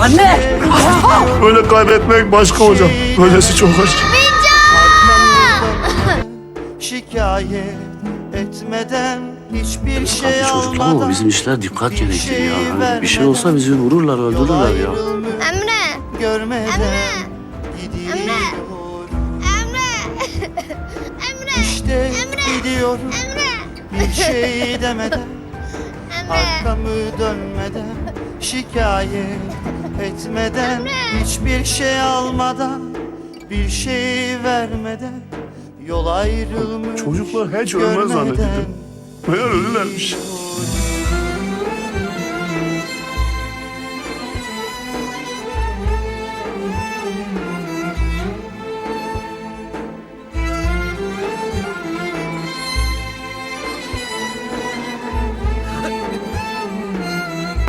Anne! Böyle kaybetmek başka hocam. Böylesi çok acı. Şikayet etmeden hiçbir şey Tabii çocuk almadan ama bizim işler dikkat bir gerekiyor şey ya. Hani bir şey olsa bizi vururlar, öldürürler ya. Emre! Görmeden Emre! gidiyor. Emre! Emre! İşte gidiyorum Emre! bir şey demeden Emre! Arkamı dönmeden Şikayet etmeden Hiçbir şey almadan Bir şey vermeden Yol ayrılmış Çocuklar hiç ölmez zannediyordum. Meğer ölürlermiş.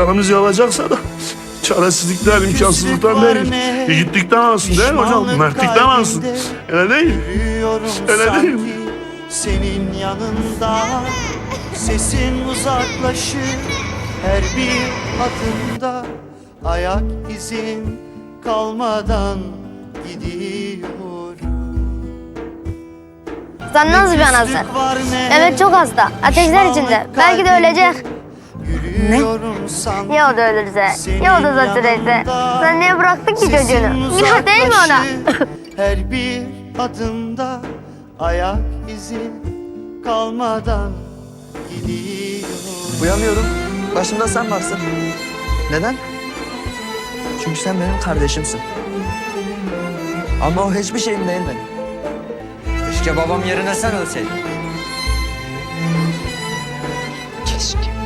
Canımız yalacaksa da çaresizlikten, imkansızlıktan değil. Yiğitlikten alsın değil mi hocam? Mertlikten alsın. Öyle değil. Öyle değil mi? Senin yanında Sesin uzaklaşır Her bir adımda Ayak izin kalmadan gidiyorum Sen nasıl bir anasın? Evet çok hasta. Ateşler içinde. Belki de ölecek. Yürüyorum sanki Ya o da ölürse? Ya o da zatürreyse? Sen niye bıraktın ki çocuğunu? Günah değil mi ona? Her bir adımda ayak izin kalmadan gidiyor. Uyanıyorum. Başımda sen varsın. Neden? Çünkü sen benim kardeşimsin. Ama o hiçbir şeyim değil benim. Keşke babam yerine sen ölseydin. Keşke.